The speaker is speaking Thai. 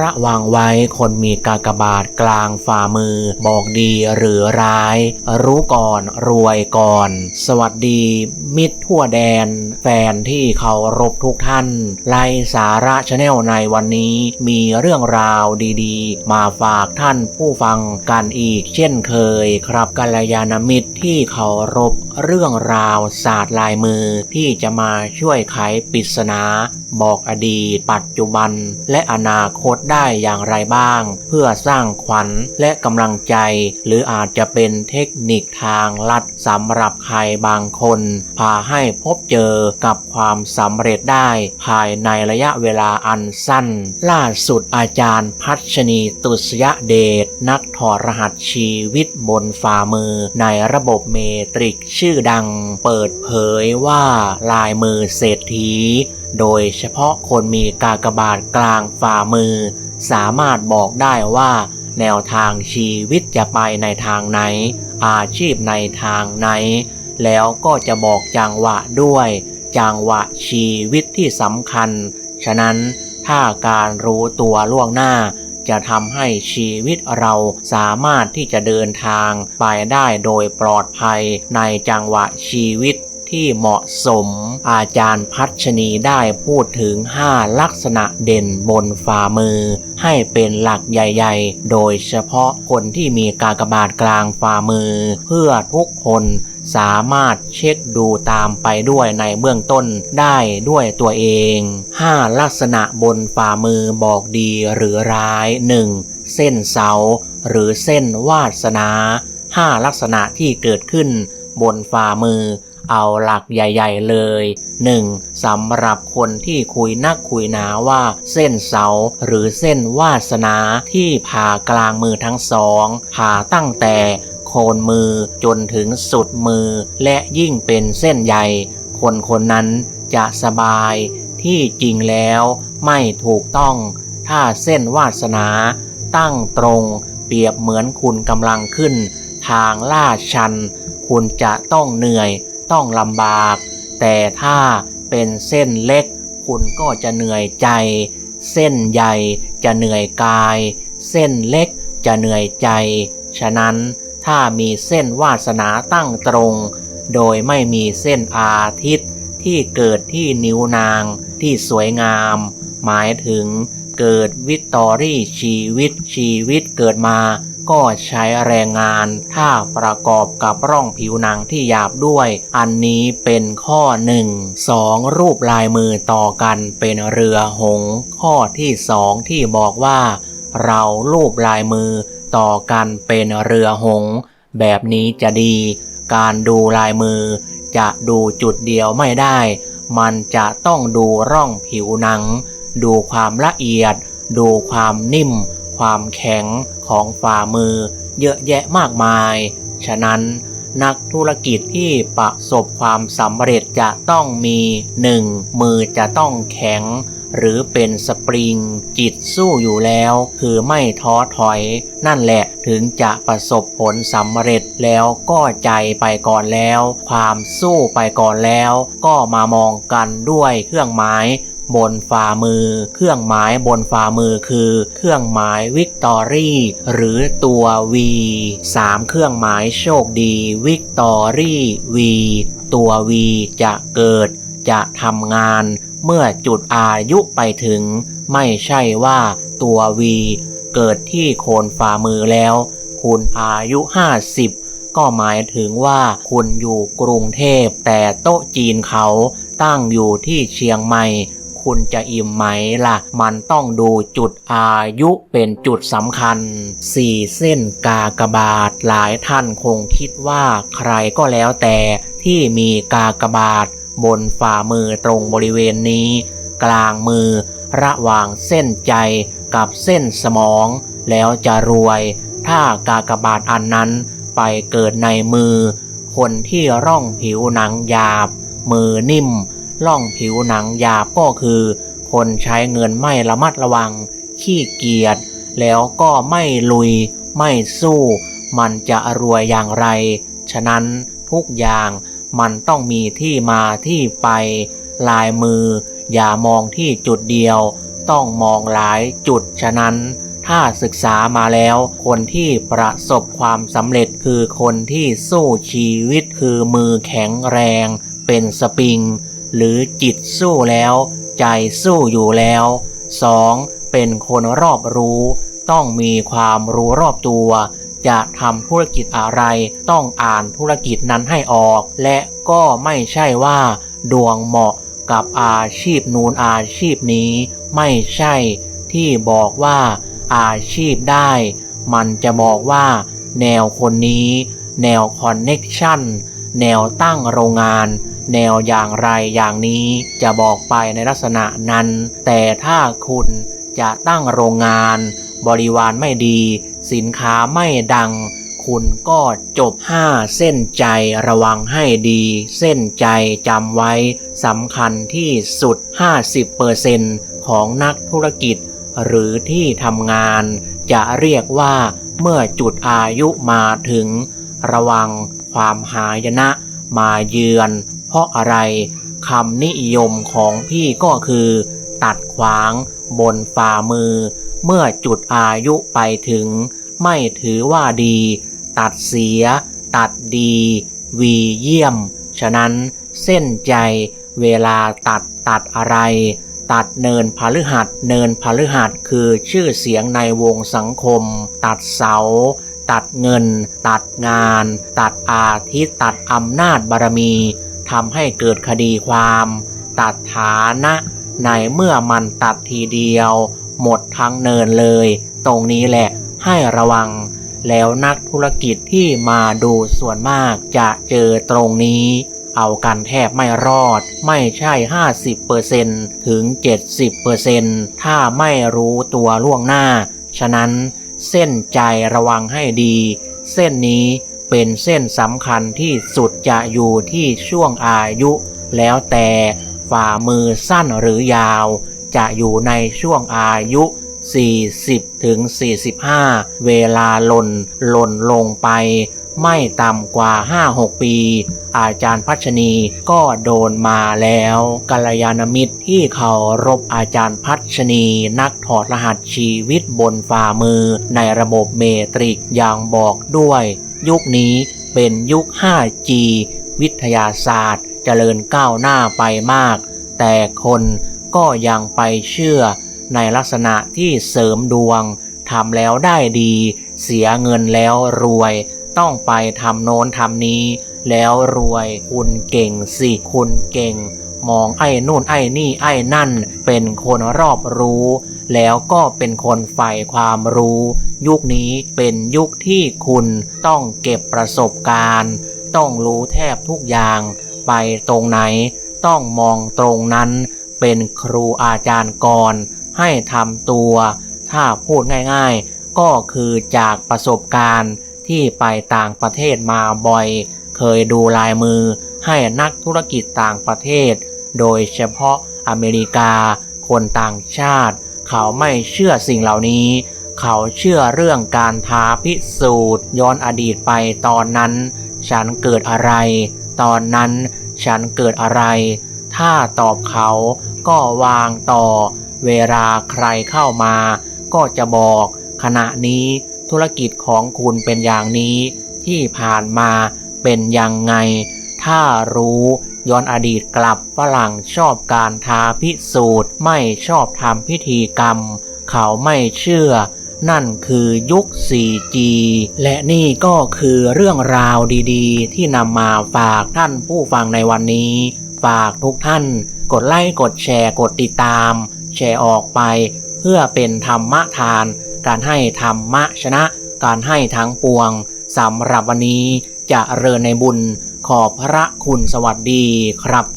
ระวังไว้คนมีกากบาทกลางฝ่ามือ บอกดีหรือร้าย รู้ก่อนรวยก่อน สวัสดี มิตรทั่วแดน แฟนที่เคารพทุกท่านไลสาระชาแนลในวันนี้มีเรื่องราวดีๆ มาฝากท่านผู้ฟังกันอีกเช่นเคยครับกัลยาณมิตรที่เคารพเรื่องราวศาสตร์ลายมือที่จะมาช่วยไขปริศนา บอกอดีต ปัจจุบันและอนาคตได้อย่างไรบ้าง เพื่อสร้างขวัญและกำลังใจ หรืออาจจะเป็นเทคนิคทางลัดสำหรับใครบางคน พาให้พบเจอกับความสำเร็จได้ภายในระยะเวลาอันสั้น ล่าสุดอาจารย์พัชนีตุสยเดชนักถอดรหัสชีวิตบนฝ่ามือในระบบเมตริกชื่อดัง เปิดเผยว่าลายมือเศรษฐีโดยเฉพาะคนมีกากบาทกลางฝ่ามือ สามารถบอกได้ว่า แนวทางชีวิตจะไปในทางไหน อาชีพในทางไหน แล้วก็จะบอกจังหวะด้วย จังหวะชีวิตที่สำคัญ ฉะนั้นถ้าการรู้ตัวล่วงหน้า จะทำให้ชีวิตเราสามารถที่จะเดินทางไปได้โดยปลอดภัยในจังหวะชีวิต ที่เหมาะสม อาจารย์พัชนีได้พูดถึง 5 ลักษณะเด่นบนฝ่ามือ ให้เป็นหลักใหญ่ ๆ โดยเฉพาะคนที่มีกากบาทกลางฝ่ามือ เพื่อทุกคนสามารถเช็คดูตามไปด้วยในเบื้องต้นได้ด้วยตัวเอง 5 ลักษณะบนฝ่ามือบอกดีหรือร้าย 1. เส้นเสา หรือเส้นวาสนา 5 ลักษณะที่เกิดขึ้นบนฝ่ามือ เอาหลักใหญ่ ๆ เลย 1. สำหรับคนที่คุยนักคุยหนาว่าเส้นเสาหรือเส้นวาสนาที่ผ่ากลางมือทั้งสองผ่าตั้งแต่โคนมือจนถึงสุดมือ และยิ่งเป็นเส้นใหญ่ คนคนนั้นจะสบายที่จริงแล้วไม่ถูกต้อง ถ้าเส้นวาสนา ตั้งตรง เปรียบเหมือนคุณกำลังขึ้น ทางลาดชัน คุณจะต้องเหนื่อย ต้องลำบาก แต่ถ้าเป็นเส้นเล็ก คุณก็จะเหนื่อยใจ เส้นใหญ่จะเหนื่อยกาย เส้นเล็กจะเหนื่อยใจ ฉะนั้นถ้ามีเส้นวาสนาตั้งตรง โดยไม่มีเส้นอาทิตย์ที่เกิดที่นิ้วนางที่สวยงาม หมายถึงเกิดวิกตอรี่ชีวิตชีวิตเกิดมา ก็ใช้แรงงาน ถ้าประกอบกับร่องผิวหนังที่หยาบด้วย อันนี้เป็นข้อหนึ่งสองรูปลายมือต่อกันเป็นเรือหง ข้อที่สองที่บอกว่า เรารูปลายมือต่อกันเป็นเรือหง แบบนี้จะดี การดูลายมือ จะดูจุดเดียวไม่ได้ มันจะต้องดูร่องผิวหนัง ดูความละเอียด ดูความนิ่ม ความแข็งของฝ่ามือเยอะแยะมากมาย ฉะนั้นนักธุรกิจที่ประสบความสำเร็จจะต้องมี 1. มือจะต้องแข็ง หรือเป็นสปริง จิตสู้อยู่แล้ว คือไม่ท้อถอย นั่นแหละถึงจะประสบผลสำเร็จแล้วก็ใจไปก่อนแล้ว ความสู้ไปก่อนแล้ว ก็มามองกันด้วยเครื่องหมาย บนฝ่ามือ เครื่องหมายบนฝ่ามือคือ เครื่องหมายวิกตอรี่หรือตัว V 3 เครื่องหมายโชคดีวิกตอรี่ V ตัว V จะเกิด จะทำงาน เมื่อจุดอายุไปถึง ไม่ใช่ว่าตัว V เกิดที่โคนฝ่ามือแล้ว คุณอายุ 50 ก็หมายถึงว่าคุณอยู่กรุงเทพ แต่โต๊ะจีนเขาตั้งอยู่ที่เชียงใหม่ คุณจะอิ่มไหมล่ะ มันต้องดูจุดอายุเป็นจุดสำคัญ 4 เส้นกากบาทหลายท่านคงคิดว่าใครก็แล้วแต่ที่มีกากบาท บนฝ่ามือตรงบริเวณนี้ กลางมือ ระหว่างเส้นใจกับเส้นสมอง แล้วจะรวย ถ้ากากบาทอันนั้นไปเกิดในมือ คนที่ร่องผิวหนังหยาบ มือนิ่ม ล่องผิวหนังหยาบก็คือ คนใช้เงินไม่ระมัดระวัง ขี้เกียจแล้วก็ไม่ลุย ไม่สู้ มันจะรวยอย่างไร ฉะนั้นทุกอย่างมันต้องมีที่มาที่ไป ลายมือ อย่ามองที่จุดเดียว ต้องมองหลายจุดฉะนั้น ถ้าศึกษามาแล้ว คนที่ประสบความสำเร็จคือคนที่สู้ชีวิตคือมือแข็งแรง เป็นสปริง หรือจิตสู้แล้ว ใจสู้อยู่แล้ว 2. เป็นคนรอบรู้ ต้องมีความรู้รอบตัว จะทำธุรกิจอะไร ต้องอ่านธุรกิจนั้นให้ออก และก็ไม่ใช่ว่า ดวงเหมาะกับอาชีพนูนอาชีพนี้ ไม่ใช่ ที่บอกว่า อาชีพได้ มันจะบอกว่า แนวคนนี้ แนวคอนเน็กชันแนวตั้งโรงงาน แนวอย่างไรอย่างนี้จะบอกไปในลักษณะนั้น แต่ถ้าคุณจะตั้งโรงงาน บริวารไม่ดี สินค้าไม่ดัง คุณก็จบ 5 เส้นใจระวังให้ดี เส้นใจจำไว้สำคัญที่สุด 50%ของนักธุรกิจ หรือที่ทำงาน จะเรียกว่าเมื่อจุดอายุมาถึง ระวังความหายนะมาเยือน ราะอะไรคำนิยมของพี่ก็คือ ตัดขวางบนฝ่ามือ เมื่อจุดอายุไปถึง ไม่ถือว่าดี ตัดเสีย ตัดดี วีเยี่ยม ฉะนั้นเส้นใจเวลาตัดตัดอะไร ตัดเนินพฤหัสเนินพฤหัสคือชื่อเสียงในวงสังคม ตัดเสา ตัดเงิน ตัดงาน ตัดอาทิตย์ตัดอำนาจบารมี ทำให้เกิดคดีความ ตัดฐานะ ในเมื่อมันตัดทีเดียว หมดทั้งเนินเลย ตรงนี้แหละให้ระวัง แล้วนักธุรกิจที่มาดูส่วนมากจะเจอตรงนี้ เอากันแทบไม่รอด ไม่ใช่ 50%ถึง 70%ถ้าไม่รู้ตัวล่วงหน้า ฉะนั้นเส้นใจระวังให้ดี เส้นนี้ เป็นเส้นสำคัญที่สุดจะอยู่ที่ช่วงอายุ แล้วแต่ฝ่ามือสั้นหรือยาว จะอยู่ในช่วงอายุ 40ถึง45 เวลาหล่นหล่นลงไป ไม่ต่ำกว่า 5-6 ปี อาจารย์พัชนีก็โดนมาแล้วกัลยาณมิตรที่เขารบอาจารย์พัชนีนักถอดรหัสชีวิตบนฝ่ามือในระบบเมตริกอย่างบอกด้วย ยุคนี้เป็นยุค 5G วิทยาศาสตร์เจริญก้าวหน้าไปมาก แต่คนก็ยังไปเชื่อในลักษณะที่เสริมดวงทำแล้วได้ดี เสียเงินแล้วรวย ต้องไปทำโน้นทำนี้ แล้วรวย คุณเก่งสิ คุณเก่ง มองไอ้นู่นไอ้นี่ไอ้นั่น เป็นคนรอบรู้ แล้วก็เป็นคนใฝ่ความรู้ ยุคนี้เป็นยุคที่คุณต้องเก็บประสบการณ์ ต้องรู้แทบทุกอย่าง ไปตรงไหน ต้องมองตรงนั้น เป็นครูอาจารย์ก่อนให้ทำตัว ถ้าพูดง่ายๆ ก็คือจากประสบการณ์ที่ไปต่างประเทศมาบ่อย เคยดูลายมือให้นักธุรกิจต่างประเทศ โดยเฉพาะอเมริกา คนต่างชาติ เขาไม่เชื่อสิ่งเหล่านี้ เขาเชื่อเรื่องการท้าพิสูจน์ย้อนอดีตไปตอนนั้น ฉันเกิดอะไร ตอนนั้นฉันเกิดอะไร ถ้าตอบเขาก็วางต่อ เวลาใครเข้ามา ก็จะบอก ขณะนี้ธุรกิจของคุณเป็นอย่างนี้ ที่ผ่านมาเป็นยังไง ถ้ารู้ ย้อนอดีตกลับฝรั่งชอบการทาพิสูจน์ ไม่ชอบทำพิธีกรรม เขาไม่เชื่อ นั่นคือยุค 4G และนี่ก็คือเรื่องราวดีๆ ที่นำมาฝากท่านผู้ฟังในวันนี้ ฝากทุกท่าน กดไลค์กดแชร์กดติดตาม แชร์ออกไป เพื่อเป็นธรรมทาน การให้ธรรมะชนะ การให้ทั้งปวงสำหรับวันนี้จะเริญในบุญ ขอบพระคุณสวัสดีครับ